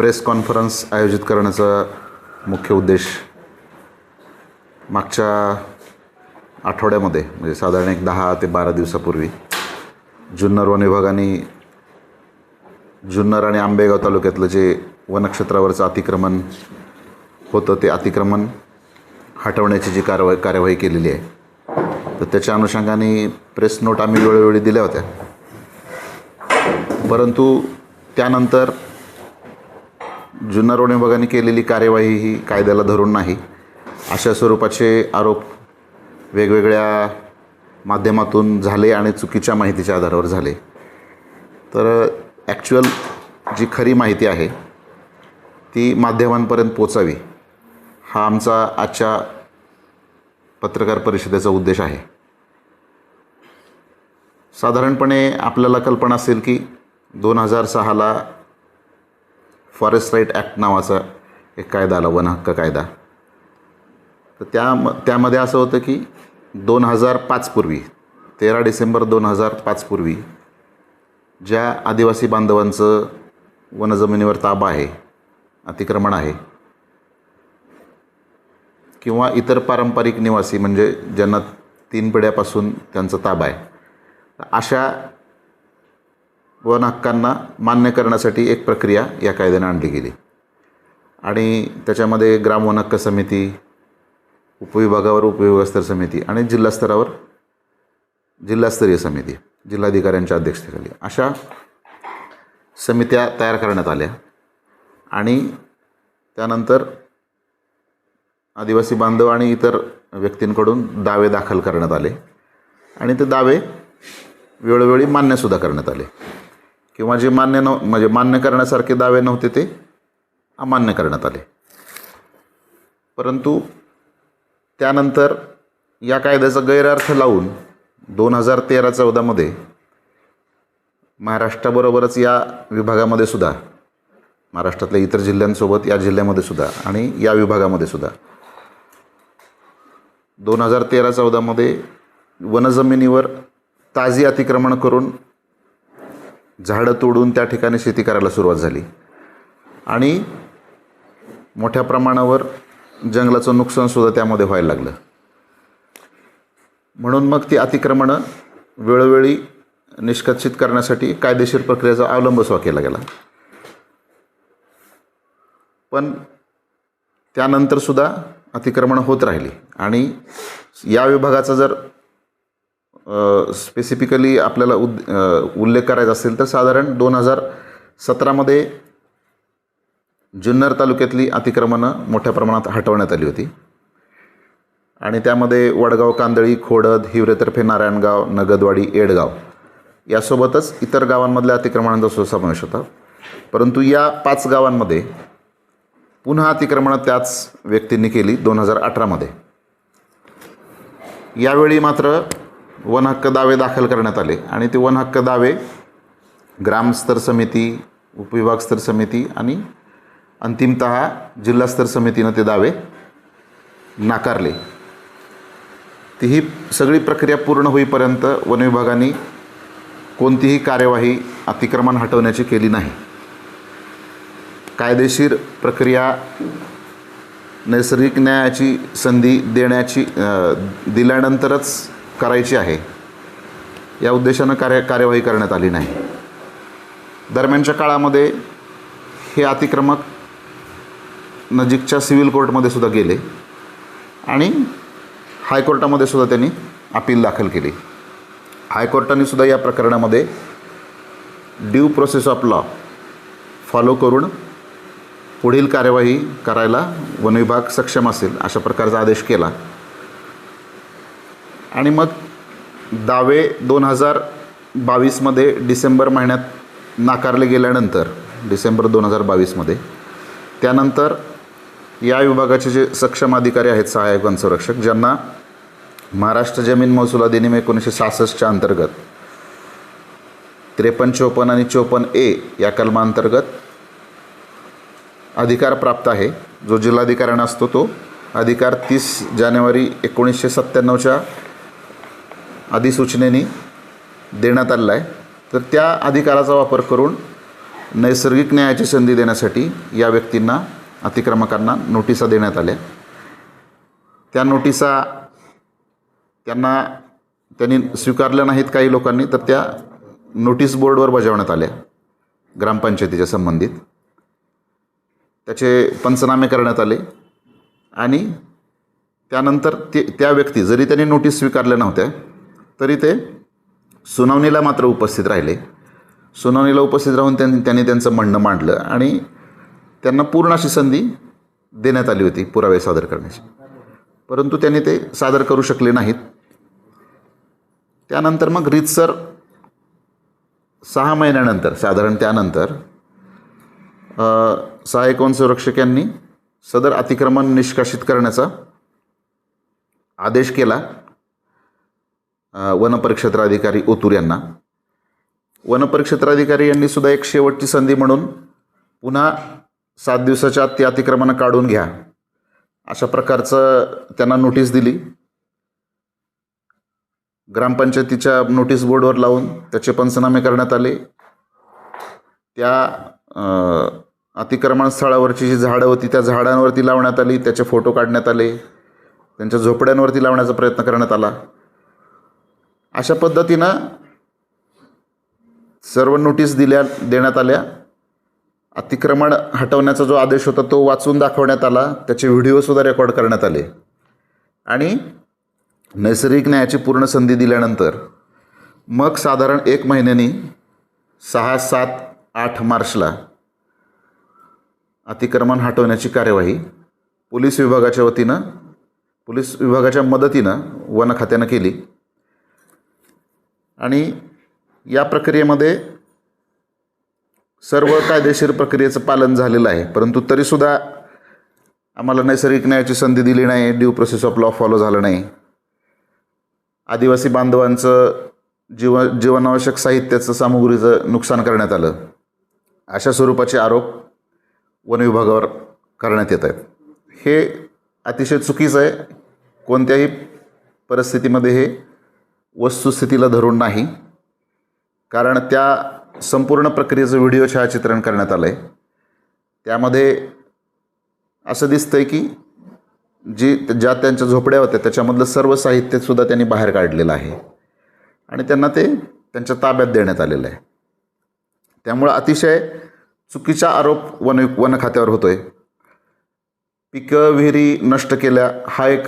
Press conference आयोजित करण्याचा मुख्य उद्देश मागच्या आठवड्यामध्ये म्हणजे साधारण एक दहा ते बारा दिवसापूर्वी जुन्नर वन विभागाने जुन्नर आणि आंबेगाव तालुक्यातलं जे वनक्षेत्रावरचं अतिक्रमण होतं ते अतिक्रमण हटवण्याची जी कारवाई कार्यवाही केलेली आहे तर त्याच्या अनुषंगाने प्रेस नोट आम्ही वेळोवेळी दिल्या होत्या. परंतु त्यानंतर जुन्नर वन विभागाने केलेली कार्यवाही ही कायद्याला धरून नाही. अशा स्वरूपाचे आरोप वेगवेगळ्या माध्यमातून झाले आणि चुकीच्या माहितीच्या आधारावर झाले. तर ॲक्च्युअल जी खरी माहिती आहे ती माध्यमांपर्यंत पोचावी हा आमचा आजच्या पत्रकार परिषदेचा उद्देश आहे. साधारणपणे आपल्याला कल्पना असेल की दोन हजार सहाला फॉरेस्ट राईट ॲक्ट नावाचा एक कायदा आला वन हक्क कायदा. तर त्या त्यामध्ये असं होतं की दोन हजार पाचपूर्वी तेरा डिसेंबर दोन हजार पाचपूर्वी ज्या आदिवासी बांधवांचं वनजमिनीवर ताबा आहे अतिक्रमण आहे किंवा इतर पारंपरिक निवासी म्हणजे ज्यांना तीन पिढ्यापासून त्यांचा ताबा आहे अशा वन हक्कांना मान्य करण्यासाठी एक प्रक्रिया या कायद्याने आणली गेली. आणि त्याच्यामध्ये ग्राम वन हक्क समिती उपविभागावर उपविभागस्तर समिती आणि जिल्हास्तरावर जिल्हास्तरीय समिती जिल्हाधिकाऱ्यांच्या अध्यक्षतेखाली. अशा समित्या तयार करण्यात आल्या. आणि त्यानंतर आदिवासी बांधव आणि इतर व्यक्तींकडून दावे दाखल करण्यात आले. आणि ते दावे वेळोवेळी मान्यसुद्धा करण्यात आले. किंवा जे मान्य नव म्हणजे मान्य करण्यासारखे दावे नव्हते ते अमान्य करण्यात आले. परंतु त्यानंतर या कायद्याचा गैरअर्थ लावून दोन हजार तेरा चौदामध्ये महाराष्ट्राबरोबरच या विभागामध्ये सुद्धा महाराष्ट्रातल्या इतर जिल्ह्यांसोबत या जिल्ह्यामध्ये सुद्धा आणि या विभागामध्ये सुद्धा दोन हजार तेरा चौदामध्ये वनजमिनीवर ताजी अतिक्रमण करून झाडं तोडून त्या ठिकाणी शेती करायला सुरुवात झाली. आणि मोठ्या प्रमाणावर जंगलाचं नुकसानसुद्धा त्यामध्ये व्हायला लागलं. म्हणून मग ती अतिक्रमणं वेळोवेळी निष्कर्षित करण्यासाठी कायदेशीर प्रक्रियेचा अवलंब सुद्धा केला गेला. पण त्यानंतरसुद्धा अतिक्रमणं होत राहिली. आणि या विभागाचा जर स्पेसिफिकली आपल्याला उद उल्लेख करायचा असेल तर साधारण दोन हजार सतरामध्ये जुन्नर तालुक्यातली अतिक्रमणं मोठ्या प्रमाणात हटवण्यात आली होती. आणि त्यामध्ये वडगाव कांदळी खोडद हिवरेतर्फे नारायणगाव नगदवाडी एडगाव यासोबतच इतर गावांमधल्या अतिक्रमणांचा सुद्धा समावेश होता. परंतु या पाच गावांमध्ये पुन्हा अतिक्रमणं त्याच व्यक्तींनी केली दोन हजार अठरामध्ये. यावेळी मात्र वन हक्क दावे दाखल करण्यात आले. आणि ते वन हक्क दावे ग्रामस्तर समिती उपविभागस्तर समिती आणि अंतिमत जिल्हास्तर समितीनं ते दावे नाकारले. ती ही सगळी प्रक्रिया पूर्ण होईपर्यंत वन विभागाने कोणतीही कार्यवाही अतिक्रमण हटवण्याची केली नाही. कायदेशीर प्रक्रिया नैसर्गिक न्यायाची संधी देण्याची दिल्यानंतरच करायची आहे. या उद्देशानं कार्य कार्यवाही करण्यात आली नाही. दरम्यानच्या काळामध्ये हे अतिक्रमक नजीकच्या सिव्हिल कोर्टमध्ये सुद्धा गेले आणि हायकोर्टामध्ये सुद्धा त्यांनी अपील दाखल केली. हायकोर्टाने सुद्धा या प्रकरणामध्ये due process of law follow करून पुढील कार्यवाही करायला वन विभाग सक्षम असेल अशा प्रकारचा आदेश केला. आणि मग दावे दोन हजार बावीसमध्ये डिसेंबर महिन्यात नाकारले गेल्यानंतर डिसेंबर दोन हजार बावीसमध्ये त्यानंतर या विभागाचे जे सक्षम अधिकारी आहेत सहाय्यक वनसंरक्षक ज्यांना महाराष्ट्र जमीन महसूल अधिनियम एकोणीसशे सहासष्टच्या अंतर्गत त्रेपन्न चोपन्न आणि चोपन्न ए या कलमांतर्गत अधिकार प्राप्त आहे. जो जिल्हाधिकाऱ्यांना असतो तो अधिकार तीस जानेवारी एकोणीसशे सत्त्याण्णवच्या अधिसूचनेने देण्यात आलेला आहे तर त्या अधिकाराचा वापर करून नैसर्गिक न्यायाची संधी देण्यासाठी या व्यक्तींना अतिक्रमकांना नोटिसा देण्यात आल्या. त्या नोटिसा त्यांना त्यांनी स्वीकारल्या नाहीत काही लोकांनी तर त्या नोटीस बोर्डवर बजावण्यात आल्या ग्रामपंचायतीच्या संबंधित. त्याचे पंचनामे करण्यात आले आणि त्यानंतर ते त्या व्यक्ती जरी त्यांनी नोटीस स्वीकारल्या नव्हत्या तरी ते सुनावणीला मात्र उपस्थित राहिले. सुनावणीला उपस्थित राहून त्यांनी त्यांनी त्यांचं म्हणणं मांडलं आणि त्यांना पूर्ण अशी संधी देण्यात आली होती पुरावे सादर करण्याची. परंतु त्यांनी ते सादर करू शकले नाहीत. त्यानंतर मग रीतसर सहा महिन्यानंतर साधारण त्यानंतर सहाय्यक संरक्षक यांनी सदर अतिक्रमण निष्कासित करण्याचा आदेश केला. वनपरिक्षेत्राधिकारी ओतूर यांना. वनपरिक्षेत्राधिकारी यांनी सुद्धा एक शेवटची संधी म्हणून पुन्हा सात दिवसाच्या आत ती अतिक्रमणं काढून घ्या. अशा प्रकारचं त्यांना नोटीस दिली. ग्रामपंचायतीच्या नोटीस बोर्डवर लावून त्याचे पंचनामे करण्यात आले. त्या अतिक्रमण स्थळावरची जी झाडं होती त्या झाडांवरती लावण्यात आली. त्याचे फोटो काढण्यात आले. त्यांच्या झोपड्यांवरती लावण्याचा प्रयत्न करण्यात आला. अशा पद्धतीनं सर्व नोटीस दिल्या देण्यात आल्या. अतिक्रमण हटवण्याचा जो आदेश होता तो वाचून दाखवण्यात आला. त्याचे व्हिडिओसुद्धा रेकॉर्ड करण्यात आले. आणि नैसर्गिक न्यायाची पूर्ण संधी दिल्यानंतर मग साधारण एक महिन्यानी सहा सात आठ मार्चला अतिक्रमण हटवण्याची कार्यवाही पोलीस विभागाच्या वतीनं पोलीस विभागाच्या मदतीनं वन खात्यानं केली. आणि या प्रक्रियेमध्ये सर्व कायदेशीर प्रक्रियेचं पालन झालेलं आहे. परंतु तरीसुद्धा आम्हाला नैसर्गिक न्यायाची संधी दिली नाही due process of law follow झालं नाही. आदिवासी बांधवांचं जीव जीवनावश्यक साहित्याचं सामुग्रीचं नुकसान करण्यात आलं. अशा स्वरूपाचे आरोप वन विभागावर करण्यात येत आहेत. हे अतिशय चुकीचं आहे. कोणत्याही परिस्थितीमध्ये हे वस्तुस्थितीला धरून नाही. कारण त्या संपूर्ण प्रक्रियेचं व्हिडिओ छायाचित्रण करण्यात आलं आहे त्यामध्ये असं दिसतं आहे की जी ज्या त्यांच्या झोपड्या होत्या त्याच्यामधलं सर्व साहित्यसुद्धा त्यांनी बाहेर काढलेलं आहे. आणि त्यांना ते त्यांच्या ताब्यात देण्यात आलेलं आहे. त्यामुळं अतिशय चुकीचा आरोप वन वन खात्यावर होतो आहे पिकं विहिरी नष्ट केल्या हा एक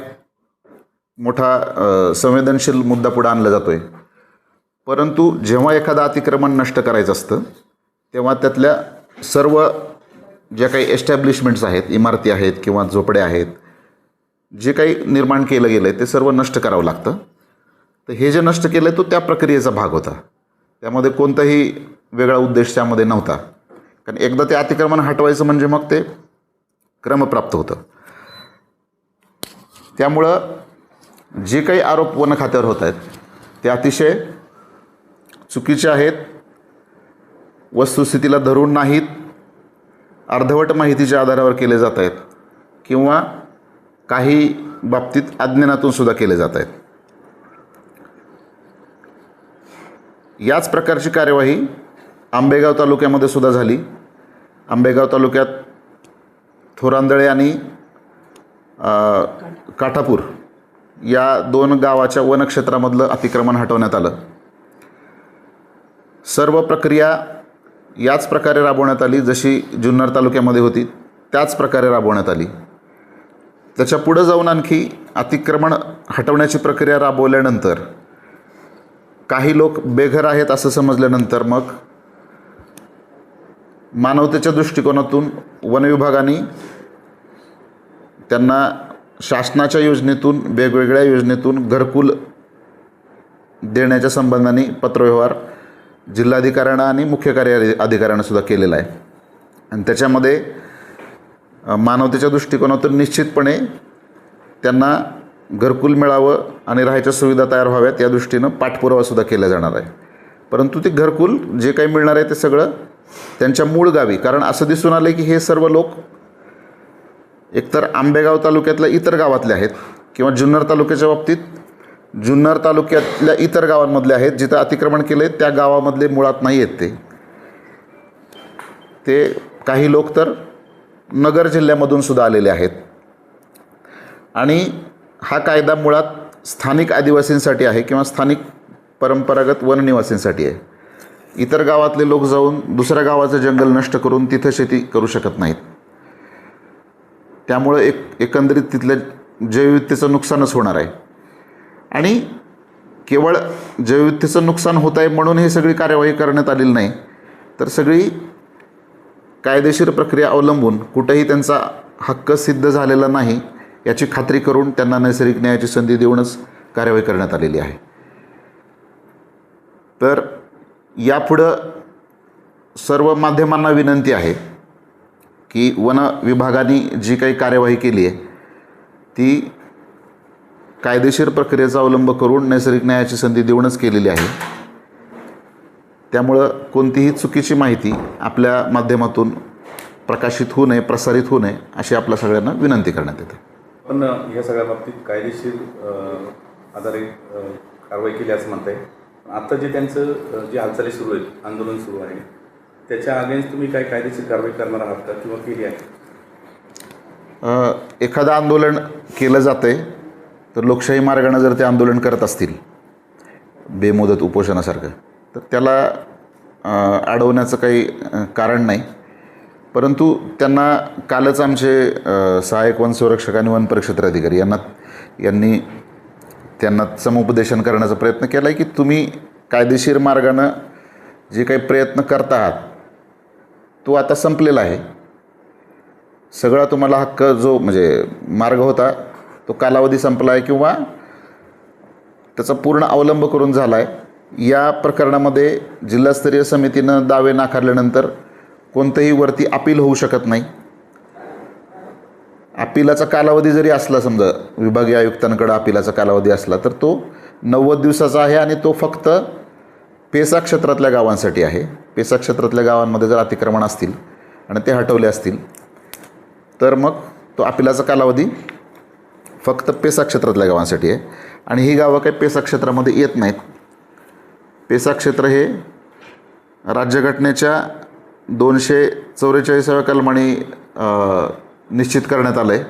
मोठा संवेदनशील मुद्दा पुढे आणला जातो आहे परंतु जेव्हा एखादं अतिक्रमण नष्ट करायचं असतं तेव्हा त्यातल्या सर्व ज्या काही एस्टॅब्लिशमेंट्स आहेत इमारती आहेत किंवा झोपड्या आहेत जे काही निर्माण केलं गेलं आहे ते सर्व नष्ट करावं लागतं. तर हे जे नष्ट केलं आहे तो त्या प्रक्रियेचा भाग होता. त्यामध्ये कोणताही वेगळा उद्देश त्यामध्ये नव्हता. कारण एकदा ते अतिक्रमण हटवायचं म्हणजे मग ते क्रमप्राप्त होतं. त्यामुळं जे काही आरोप वन खात्यावर होत आहेत ते अतिशय चुकीचे आहेत. वस्तुस्थितीला धरून नाहीत. अर्धवट माहितीच्या आधारावर केले जात आहेत किंवा काही बाबतीत अज्ञानातून सुद्धा केले जात आहेत. याच प्रकारची कार्यवाही आंबेगाव तालुक्यामध्ये सुद्धा झाली. आंबेगाव तालुक्यात थोरांदळे आणि काठापूर या दोन गावाच्या वनक्षेत्रामधलं अतिक्रमण हटवण्यात आलं. सर्व प्रक्रिया याच प्रकारे राबवण्यात आली जशी जुन्नर तालुक्यामध्ये होती त्याच प्रकारे राबवण्यात आली. त्याच्या पुढं जाऊन आणखी अतिक्रमण हटवण्याची प्रक्रिया राबवल्यानंतर काही लोक बेघर आहेत असं समजल्यानंतर मग मानवतेच्या दृष्टिकोनातून वनविभागाने त्यांना शासनाच्या योजनेतून वेगवेगळ्या योजनेतून घरकुल देण्याच्या संबंधाने पत्रव्यवहार जिल्हाधिकाऱ्यांना आणि मुख्य कार्य अधिकाऱ्यांना सुद्धा केलेला आहे. आणि त्याच्यामध्ये मानवतेच्या दृष्टिकोनातून निश्चितपणे त्यांना घरकुल मिळावं आणि राहायच्या सुविधा तयार व्हाव्यात या दृष्टीनं पाठपुरावासुद्धा केला जाणार आहे. परंतु ते घरकुल जे काही मिळणार आहे ते सगळं त्यांच्या मूळ गावी. कारण असं दिसून आलं की हे सर्व लोक एकतर आंबेगाव तालुक्यातल्या इतर गावातले आहेत किंवा जुन्नर तालुक्याच्या बाबतीत जुन्नर तालुक्यातल्या इतर गावांमधले आहेत जिथं अतिक्रमण केलं आहे त्या गावामधले मुळात नाही आहेत ते. ते काही लोक तर नगर जिल्ह्यामधून सुद्धा आलेले आहेत. आणि हा कायदा मुळात स्थानिक आदिवासींसाठी आहे किंवा स्थानिक परंपरागत वननिवासींसाठी आहे. इतर गावातले लोक जाऊन दुसऱ्या गावाचं जंगल नष्ट करून तिथं शेती करू शकत नाहीत. त्यामुळं एक एकंदरीत तिथल्या जैवविविधतेचं नुकसानच होणार आहे. आणि केवळ जैवविविधतेचं नुकसान होत आहे म्हणून ही सगळी कार्यवाही करण्यात आलेली नाही तर सगळी कायदेशीर प्रक्रिया अवलंबून कुठेही त्यांचा हक्क सिद्ध झालेला नाही याची खात्री करून त्यांना नैसर्गिक न्यायाची संधी देऊनच कार्यवाही करण्यात आलेली आहे. तर यापुढं सर्व माध्यमांना विनंती आहे की वन विभागाने जी काही कार्यवाही केली आहे ती कायदेशीर प्रक्रियेचा अवलंब करून नैसर्गिक न्यायाची संधी देऊनच केलेली आहे. त्यामुळं कोणतीही चुकीची माहिती आपल्या माध्यमातून प्रकाशित होऊ नये प्रसारित होऊ नये अशी आपल्या सगळ्यांना विनंती करण्यात येते. पण ह्या सगळ्या बाबतीत कायदेशीर आधारे कारवाई केली असं आहे आता जे त्यांचं जी हालचाली सुरू आहेत आंदोलन सुरू आहे त्याच्या अगेन्स्ट तुम्ही काय कायदेशीर कारवाई करणार आहात का? किंवा केली आहे? एखादं आंदोलन केलं जातं आहे तर लोकशाही मार्गानं जर ते आंदोलन करत असतील बेमुदत उपोषणासारखं तर त्याला अडवण्याचं काही कारण नाही. परंतु त्यांना कालच आमचे सहाय्यक वन संरक्षक आणि वन परिक्षेत्र अधिकारी यांना यांनी त्यांना समुपदेशन करण्याचा प्रयत्न केला आहे की तुम्ही कायदेशीर मार्गानं जे काही प्रयत्न करता आहात तो आता संपलेला आहे. सगळा तुम्हाला हक्क जो म्हणजे मार्ग होता तो कालावधी संपला आहे किंवा त्याचा पूर्ण अवलंब करून झाला आहे या प्रकरणामध्ये जिल्हास्तरीय समितीनं दावे नाकारल्यानंतर कोणतंही वरती अपील होऊ शकत नाही. अपिलाचा कालावधी जरी असला समजा विभागीय आयुक्तांकडं अपिलाचा कालावधी असला तर तो नव्वद दिवसाचा आहे आणि तो फक्त पेसा क्षेत्रातल्या गावांसाठी आहे. पेसा क्षेत्रातल्या गावांमध्ये जर अतिक्रमण असतील आणि ते हटवले असतील तर मग तो अपिलाचा कालावधी फक्त पेसा क्षेत्रातल्या गावांसाठी आहे. आणि ही गावं काही पेसा क्षेत्रामध्ये येत नाहीत. पेसा क्षेत्र हे राज्यघटनेच्या दोनशे चौवेचाळीसाव्या कलमाने निश्चित करण्यात आलं आहे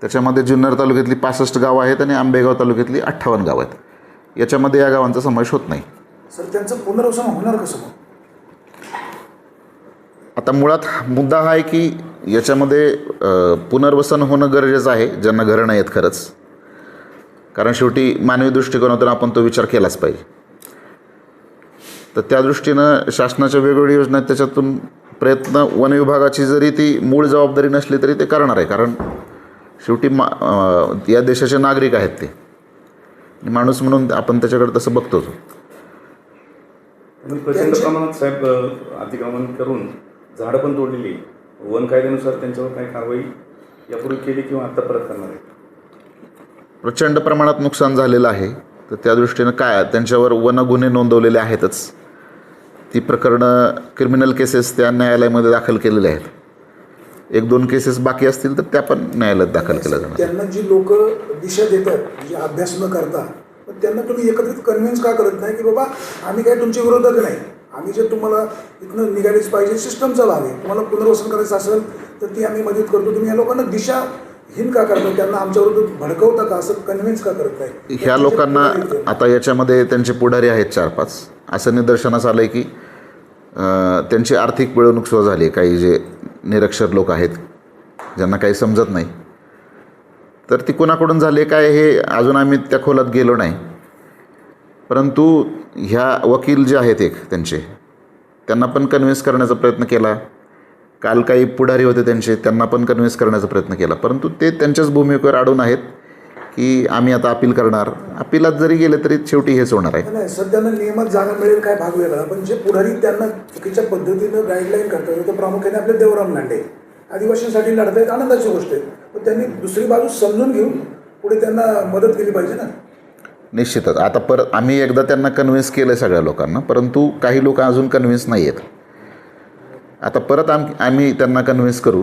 त्याच्यामध्ये जुन्नर तालुक्यातली पासष्ट गावं आहेत आणि आंबेगाव तालुक्यातली अठ्ठावन्न गावं आहेत. याच्यामध्ये या गावांचा समावेश होत नाही. सर त्यांचं पुनर्वसन होणार कसं मग? आता मुळात मुद्दा हा आहे की याच्यामध्ये पुनर्वसन होणं गरजेचं आहे ज्यांना घरं नाही आहेत खरंच. कारण शेवटी मानवी दृष्टिकोनातून आपण तो विचार केलाच पाहिजे. तर त्या दृष्टीनं शासनाच्या वेगवेगळ्या योजना आहेत त्याच्यातून प्रयत्न वन विभागाची जरी ती मूळ जबाबदारी नसली तरी ते करणार आहे. कारण शेवटी मा या देशाचे नागरिक आहेत ते. माणूस म्हणून आपण त्याच्याकडे तसं बघतोच. पण प्रचंड प्रमाणात साहेब अतिक्रमण करून झाडं पण तोडलेली. वन कायद्यानुसार त्यांच्यावर काय कारवाई यापूर्वी केली किंवा आता परत करणार आहे प्रचंड प्रमाणात नुकसान झालेलं आहे. तर त्या दृष्टीनं काय त्यांच्यावर वन गुन्हे नोंदवलेले आहेतच. ती प्रकरणं क्रिमिनल केसेस त्या न्यायालयामध्ये दाखल केलेल्या आहेत. एक दोन केसेस बाकी असतील तर त्या पण न्यायालयात दाखल केल्या जाणार त्यांना जी लोक दिशा देतात म्हणजे अभ्यास न करता त्यांना तुम्ही एकत्रित कन्व्हिन्स का करत नाही की बाबा आम्ही काही तुमच्या विरोधात नाही. आम्ही जे तुम्हाला इथनं निघालीच पाहिजे सिस्टमचा भाग आहे. तुम्हाला पुनर्वसन करायचं असेल तर ती आम्ही मदत करतो. तुम्ही या लोकांना दिशाहीन का करता त्यांना आमच्या विरुद्ध भडकवता का? असं कन्व्हिन्स का करत नाही? ह्या लोकांना आता याच्यामध्ये त्यांचे पुढारी आहेत चार पाच. असं निदर्शनास आलं आहे की त्यांची आर्थिक पिळवणूक सुद्धा झाली आहे. काही जे निरक्षर लोक आहेत ज्यांना काही समजत नाही. तर ती कोणाकडून झाली काय हे अजून आम्ही त्या खोलात गेलो नाही. परंतु ह्या वकील जे आहेत एक त्यांचे त्यांना पण कन्व्हिन्स करण्याचा प्रयत्न केला. काल काही पुढारी होते त्यांचे त्यांना पण कन्व्हिन्स करण्याचा प्रयत्न केला. परंतु ते त्यांच्याच भूमिकेवर अडून आहेत की आम्ही आता अपील करणार. अपिलात जरी गेले तरी शेवटी हेच होणार आहे. सध्या नियमात जागा मिळेल काय भाग वेगळा. पण जे पुढारी त्यांना चुकीच्या पद्धतीनं गाईडलाईन करतात ते प्रामुख्याने आपले देवराम लांडे. आदिवासींसाठी लढतायत आनंदाची गोष्ट आहे. पण त्यांनी दुसरी बाजू समजून घेऊन पुढे त्यांना मदत केली पाहिजे ना. निश्चितच. आता परत आम्ही एकदा त्यांना कन्व्हिन्स केलं आहे सगळ्या लोकांना परंतु काही लोक अजून कन्व्हिन्स नाही आहेत आता परत आम आम्ही त्यांना कन्व्हिन्स करू.